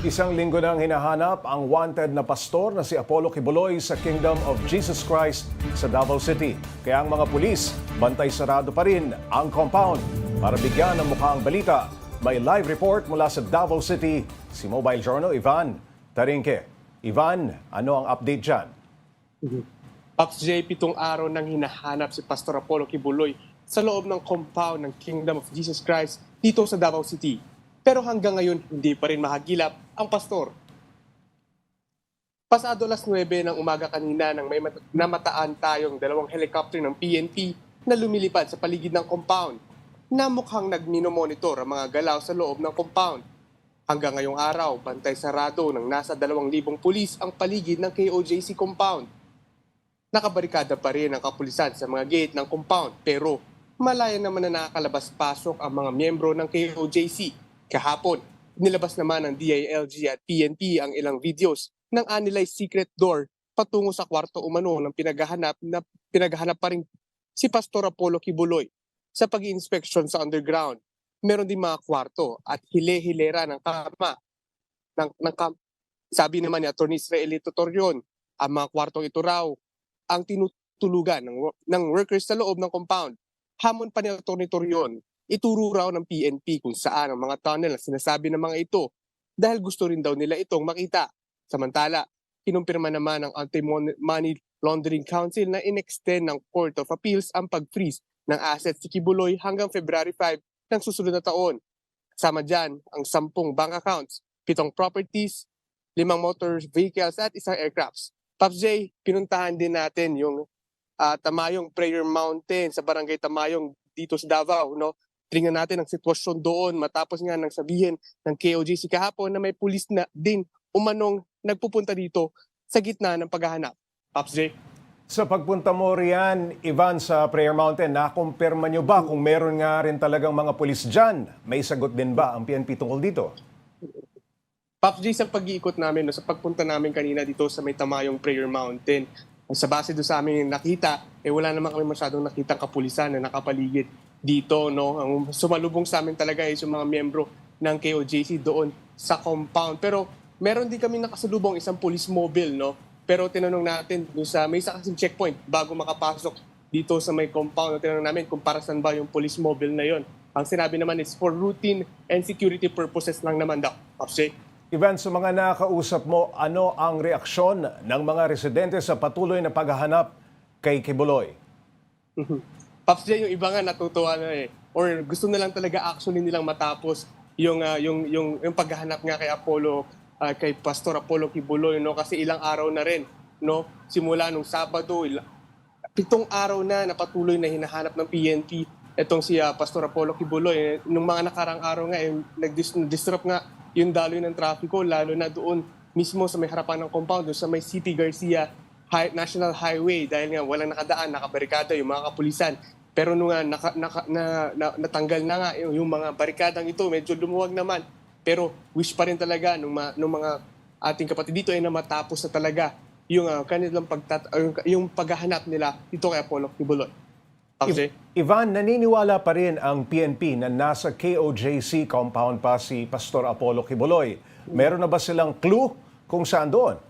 Isang linggo nang hinahanap ang wanted na pastor na si Apollo Kibuloy sa Kingdom of Jesus Christ sa Davao City. Kaya ang mga pulis, bantay sarado pa rin ang compound. Para bigyan ng mukha ang balita, may live report mula sa Davao City si Mobile Journal Ivan Tarinke. Ivan, ano ang update dyan? Pops J, pitong araw nang hinahanap si Pastor Apollo Kibuloy sa loob ng compound ng Kingdom of Jesus Christ dito sa Davao City. Pero hanggang ngayon, hindi pa rin mahagilap ang pastor. Pasado alas 9 ng umaga kanina nang may mat- namataan tayong dalawang helicopter ng PNP na lumilipad sa paligid ng compound na mukhang nagminomonitor ang mga galaw sa loob ng compound. Hanggang ngayong araw, bantay sarado ng nasa 2,000 pulis ang paligid ng KOJC compound nakabarikada pa rin ang kapulisan sa mga gate ng compound pero malaya naman na nakakalabas-pasok ang mga miyembro ng KOJC. Kahapon, nilabas naman ng DILG at PNP ang ilang videos ng anilay secret door patungo sa kwarto umano ng pinaghahanap na pinaghahanap pa rin si Pastor Apollo Kibuloy sa pag inspection sa underground. Meron din mga kwarto at hile-hilera ng kama. Ng, ng kam- sabi naman ni Atty. Israelito Torion, ang mga kwartong ito raw ang tinutulugan ng, ng workers sa loob ng compound. Hamon pa ni Atty. Torion, ituro raw ng PNP kung saan ang mga tunnel na sinasabi ng mga ito dahil gusto rin daw nila itong makita. Samantala, kinumpirma naman ng Anti-Money Laundering Council na inextend ng Court of Appeals ang pag-freeze ng assets si Kibuloy hanggang February 5 ng susunod na taon. Kasama dyan ang sampung bank accounts, pitong properties, limang motor vehicles at isang aircrafts. Pops J, pinuntahan din natin yung ah, Tamayong Prayer Mountain sa Barangay Tamayong dito sa Davao, no? Tingnan natin ang sitwasyon doon matapos nga nang sabihin ng KOJC kahapon na may pulis na din umanong nagpupunta dito sa gitna ng paghahanap. Pops J. Sa pagpunta mo riyan, Ivan, sa Prayer Mountain, nakumpirma nyo ba kung meron nga rin talagang mga pulis dyan? May sagot din ba ang PNP tungkol dito? Pops J, sa pag-iikot namin, no, sa pagpunta namin kanina dito sa may tamayong Prayer Mountain, sa base doon sa amin nakita, eh wala naman kami masyadong nakita kapulisan na nakapaligid dito. No? Ang sumalubong sa amin talaga is yung mga miyembro ng KOJC doon sa compound. Pero meron din kami nakasalubong isang police mobile. No? Pero tinanong natin doon sa may isa kasing checkpoint bago makapasok dito sa may compound. Tinanong namin kung para saan ba yung police mobile na yon. Ang sinabi naman is for routine and security purposes lang naman daw. Pops J. Ivan, sa mga nakausap mo, ano ang reaksyon ng mga residente sa patuloy na paghahanap kay Kibuloy? Pops J, yung iba nga natutuwa na eh. Or gusto na lang talaga actually nilang matapos yung ah, yung yung yung paghahanap nga kay Apollo ah, kay Pastor Apollo Kibuloy no kasi ilang araw na rin no simula nung Sabado ila- pitong araw na napatuloy na hinahanap ng PNP etong si ah, Pastor Apollo Kibuloy eh, nung mga nakarang araw nga eh, nag-disrupt nga yung daloy ng trafiko lalo na doon mismo sa may harapan ng compound doon sa may City Garcia Hi- National Highway dahil nga walang nakadaan, nakabarikada yung mga kapulisan. Pero nung nga naka, naka, na, na, natanggal na nga yung, yung mga barikadang ito, medyo lumuwag naman. Pero wish pa rin talaga nung, ma, nung mga ating kapatid dito ay na matapos na talaga yung ah, kanilang pagtat or yung, yung paghahanap nila dito kay Apollo Kibuloy. Okay. Ivan, naniniwala pa rin ang PNP na nasa KOJC compound pa si Pastor Apollo Kibuloy. Meron na ba silang clue kung saan doon?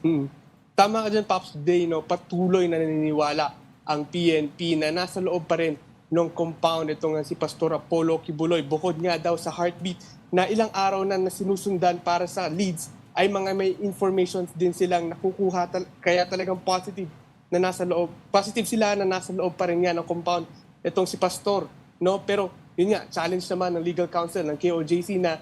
Mm. Tama ka dyan, Pops Day, no? patuloy na naniniwala ang PNP na nasa loob pa rin ng compound ito nga si Pastor Apollo Kibuloy. Bukod nga daw sa heartbeat na ilang araw na nasinusundan para sa leads ay mga may information din silang nakukuha tal- kaya talagang positive na nasa loob. Positive sila na nasa loob pa rin nga ng compound itong si Pastor. No? Pero yun nga, challenge naman ng legal counsel ng KOJC na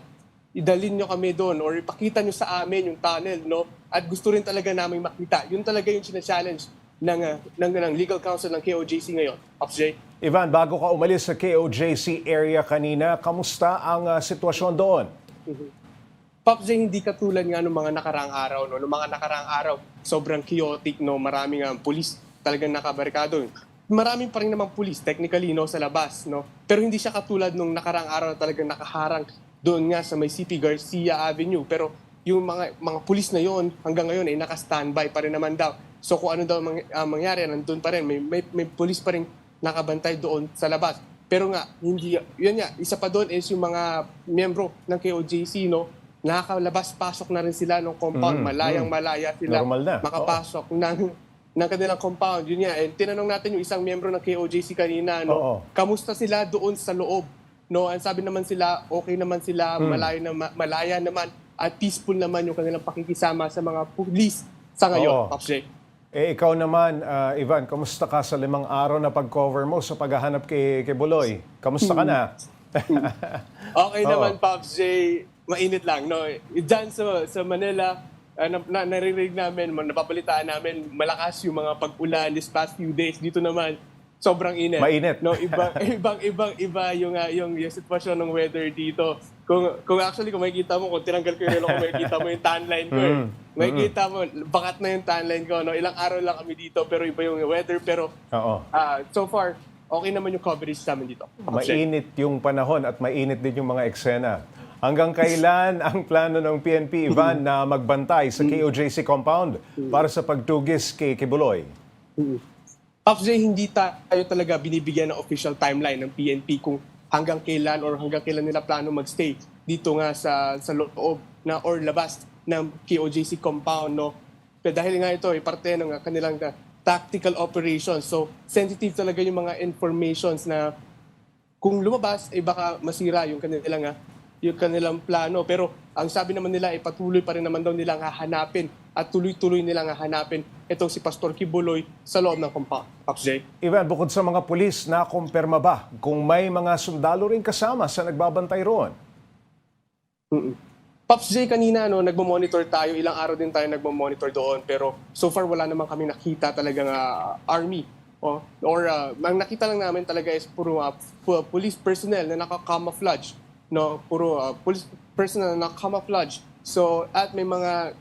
idalin nyo kami doon or ipakita nyo sa amin yung tunnel, no? At gusto rin talaga namin makita. Yun talaga yung challenge ng, uh, ng, ng legal counsel ng KOJC ngayon. Pops J. Ivan, bago ka umalis sa KOJC area kanina, kamusta ang ah, sitwasyon doon? Pops J, hindi katulad nga nung mga nakarang araw. No? Nung mga nakarang araw, sobrang chaotic, no? Maraming nga pulis talagang nakabarikado. Maraming pa rin namang pulis, technically, no, sa labas, no? Pero hindi siya katulad nung nakarang araw na talagang nakaharang doon nga sa may CP Garcia Avenue. Pero yung mga mga pulis na yon hanggang ngayon ay naka-standby pa rin naman daw. So kung ano daw mang, ah, mangyari, nandun pa rin. May, may, may pulis pa rin nakabantay doon sa labas. Pero nga, hindi, yun nga, isa pa doon is yung mga miyembro ng KOJC, no? nakakalabas-pasok na rin sila ng compound. Mm, Malayang-malaya sila Normal na. makapasok ng ng kanilang compound. Yun nga, and tinanong natin yung isang miyembro ng KOJC kanina, no, Oo. kamusta sila doon sa loob? No, ang sabi naman sila, okay naman sila, Hmm. malaya, na, malaya naman, at peaceful naman yung kanilang pakikisama sa mga police sa ngayon, Oo. Jay. Eh, ikaw naman, ah, Ivan, kamusta ka sa limang araw na pag-cover mo sa paghahanap kay, kay Buloy? Kamusta ka na? Okay Oo. naman, Pops J. Mainit lang, no? Diyan sa, sa Manila, uh, na, na, naririnig namin, napapalitaan namin, malakas yung mga pag-ulan this past few days. Dito naman, sobrang init. Mainit. No, ibang, ibang, ibang, iba yung, uh, yung, yung sitwasyon ng weather dito. Kung, kung actually, kung makikita mo, kung tinanggal ko yung relo, kung makikita mo yung tan line ko, eh. Mm. Makikita mo, bakat na yung tan line ko, no? Ilang araw lang kami dito, pero iba yung weather. Pero, Oo. ah, so far, okay naman yung coverage namin dito. J. Mainit yung panahon at mainit din yung mga eksena. Hanggang kailan ang plano ng PNP, Ivan, na magbantay sa KOJC compound para sa pagtugis kay Kibuloy? Pops hindi tayo talaga binibigyan ng official timeline ng PNP kung hanggang kailan or hanggang kailan nila plano magstay dito nga sa sa loob na or labas ng KOJC compound no. Pero dahil nga ito ay parte ng kanilang uh, tactical operations. So sensitive talaga yung mga informations na kung lumabas ay baka masira yung kanilang ah, yung kanilang plano. Pero ang sabi naman nila ay patuloy pa rin naman daw nilang hahanapin at tuloy-tuloy nilang hahanapin itong si Pastor Kibuloy sa loob ng compound. Pops J. Ivan, bukod sa mga pulis, nakumpirma ba kung may mga sundalo rin kasama sa nagbabantay roon? Pops J, kanina no, nagmo-monitor tayo, ilang araw din tayo nagmo-monitor doon, pero so far wala naman kami nakita talagang ah, army. Oh, or ah, ang nakita lang namin talaga is puro pu- police personnel na naka-camouflage. No, puro ah, police personnel na naka-camouflage. So, at may mga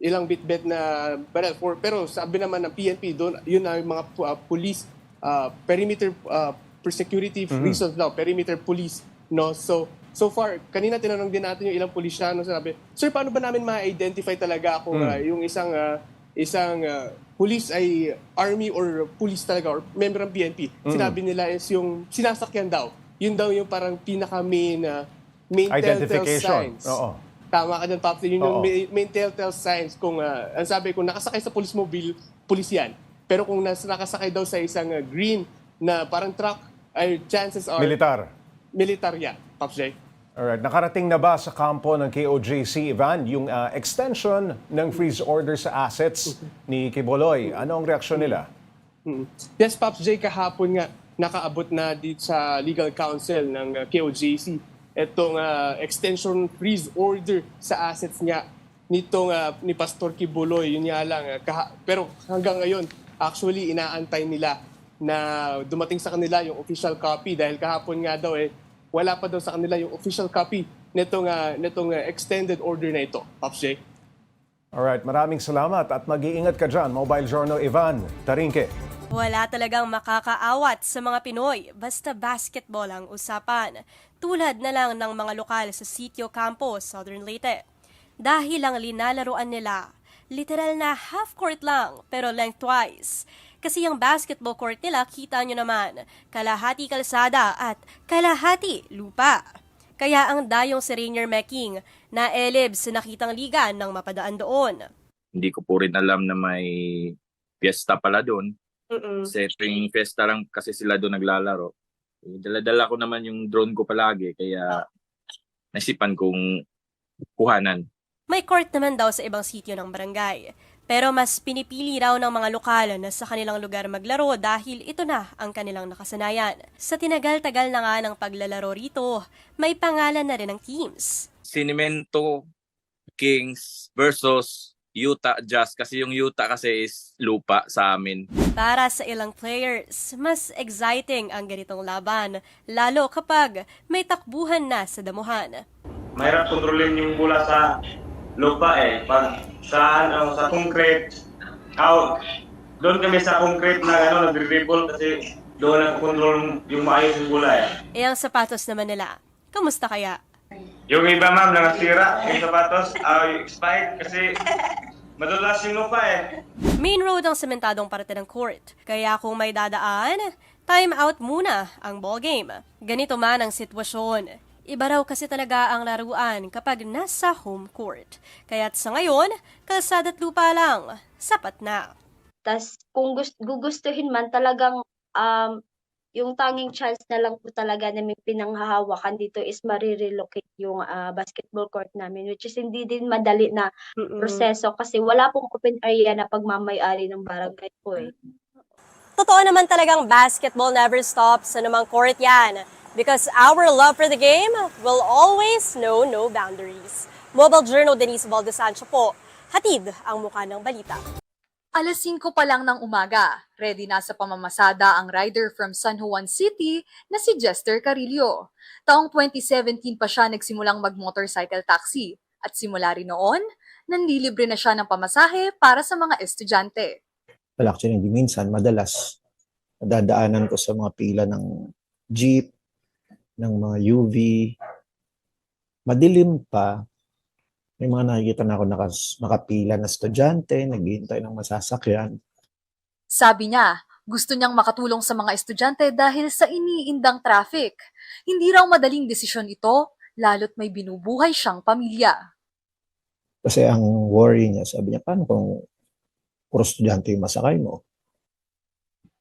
ilang bit-bit na barrel. For, pero sabi naman ng PNP, doon, yun ang mga ah, police, ah, perimeter, ah, for security reasons daw, perimeter police. No? So, so far, kanina tinanong din natin yung ilang polisyano, sabi, Sir, paano ba namin ma-identify talaga kung ah, yung isang ah, isang ah, police ay army or police talaga or member ng PNP? Sinabi nila is yung sinasakyan daw. Yun daw yung parang pinaka-main ah, main telltale signs. Oo. Tama ka dyan, Paps. Yun yung Oo. main, main telltale signs kung, ah, ang sabi, kung nakasakay sa police mobile, police yan. Pero kung nas, nakasakay daw sa isang ah, green na parang truck, ay chances are Militar. militar yan, Paps J. Alright, nakarating na ba sa kampo ng KOJC, Ivan, yung ah, extension ng freeze order sa assets ni Kibuloy? Ano ang reaksyon nila? Mm. Yes, Pops J, kahapon nga nakaabot na dito sa legal counsel ng uh, itong uh, extension freeze order sa assets niya nitong uh, ni Pastor Kibuloy. Yun nga lang. uh, kaha- pero hanggang ngayon, actually inaantay nila na dumating sa kanila yung official copy dahil kahapon nga daw eh wala pa daw sa kanila yung official copy nitong uh, nitong uh, extended order na ito, Pops J. Alright, maraming salamat at mag-iingat ka dyan. Mobile Journal Ivan Tarinke. Wala talagang makakaawat sa mga Pinoy, basta basketball ang usapan. Tulad na lang ng mga lokal sa Sitio Campo, Southern Leyte. Dahil ang linalaroan nila, literal na half court lang, pero lengthwise. Kasi yung basketball court nila, kita nyo naman, kalahati kalsada at kalahati lupa. Kaya ang dayong si Rainier Meking na elib sa nakitang liga nang mapadaan doon. Hindi ko po rin alam na may fiesta pala doon. Kasi tuwing fiesta lang kasi sila doon naglalaro. Eh, Dala-dala ko naman yung drone ko palagi kaya naisipan kong kuhanan. May court naman daw sa ibang sitio ng barangay. Pero mas pinipili raw ng mga lokal na sa kanilang lugar maglaro dahil ito na ang kanilang nakasanayan. Sa tinagal-tagal na nga ng paglalaro rito, may pangalan na rin ng teams. Sinimento Kings versus Utah Jazz kasi yung Utah kasi is lupa sa amin. Para sa ilang players, mas exciting ang ganitong laban, lalo kapag may takbuhan na sa damuhan. mahirap kontrolin yung bola sa lupa eh. Pag sa ano, sa concrete, out. Doon kami sa concrete na ano, nagre-dribble kasi doon ang control yung maayos yung bola eh. E ang sapatos naman nila, kamusta kaya? Yung iba ma'am, nakasira yung sapatos, ay spike kasi madulas yung lupa eh. Main road ang sementadong parte ng court. Kaya kung may dadaan, time out muna ang ball game. Ganito man ang sitwasyon. Iba raw kasi talaga ang laruan kapag nasa home court. Kaya't sa ngayon, kalsada't lupa lang, sapat na. Tas kung gust gugustuhin man talagang, um, yung tanging chance na lang po talaga na may pinanghahawakan dito is mare-relocate yung, ah, basketball court namin which is hindi din madali na proseso kasi wala pong open area na pagmamay-ari ng barangay po, eh. Totoo naman talagang basketball never stops sa namang court yan. Because our love for the game will always know no boundaries. Mobile Journal Denise Valdesancho po, hatid ang mukha ng balita. Alas 5 pa lang ng umaga, ready na sa pamamasada ang rider from San Juan City na si Jester Carillo. Taong 2017 pa siya nagsimulang mag-motorcycle taxi at simula rin noon, nanlilibre na siya ng pamasahe para sa mga estudyante. Well, actually, hindi minsan, madalas, nadadaanan ko sa mga pila ng jeep, ng mga UV. Madilim pa, may mga nakikita na ako nakas, nakapila na estudyante, naghihintay ng masasakyan. Sabi niya, gusto niyang makatulong sa mga estudyante dahil sa iniindang traffic. Hindi raw madaling desisyon ito, lalo't may binubuhay siyang pamilya. Kasi ang worry niya, sabi niya, paano kung puro estudyante yung masakay mo?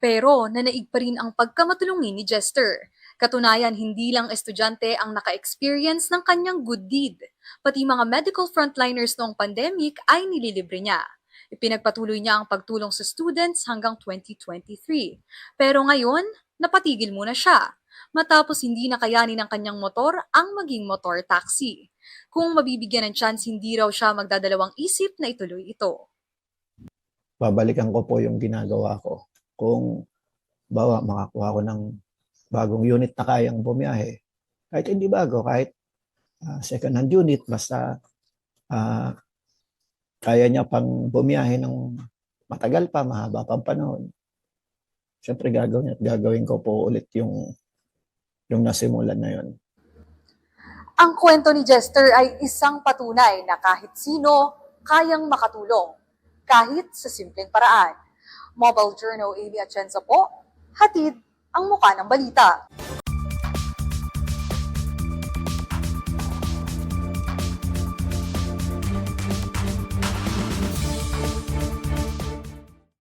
Pero nanaig pa rin ang pagkamatulungin ni Jester. Katunayan, hindi lang estudyante ang naka-experience ng kanyang good deed. Pati mga medical frontliners noong pandemic ay nililibre niya. Ipinagpatuloy niya ang pagtulong sa students hanggang 2023. Pero ngayon, napatigil muna siya. Matapos hindi nakayanin ng kanyang motor ang maging motor taxi. Kung mabibigyan ng chance, hindi raw siya magdadalawang isip na ituloy ito. Babalikan ko po yung ginagawa ko. Kung, bawa, makakuha ko ng bagong unit na kayang bumiyahe. Kahit hindi bago, kahit ah, second-hand unit, basta ah, kaya niya pang bumiyahe ng matagal pa, mahaba pang panahon. Siyempre gagawin at gagawin ko po ulit yung yung nasimulan na yon. Ang kwento ni Jester ay isang patunay na kahit sino kayang makatulong, kahit sa simpleng paraan. Mobile Journal Amy Atienza po, hatid ang mukha ng balita.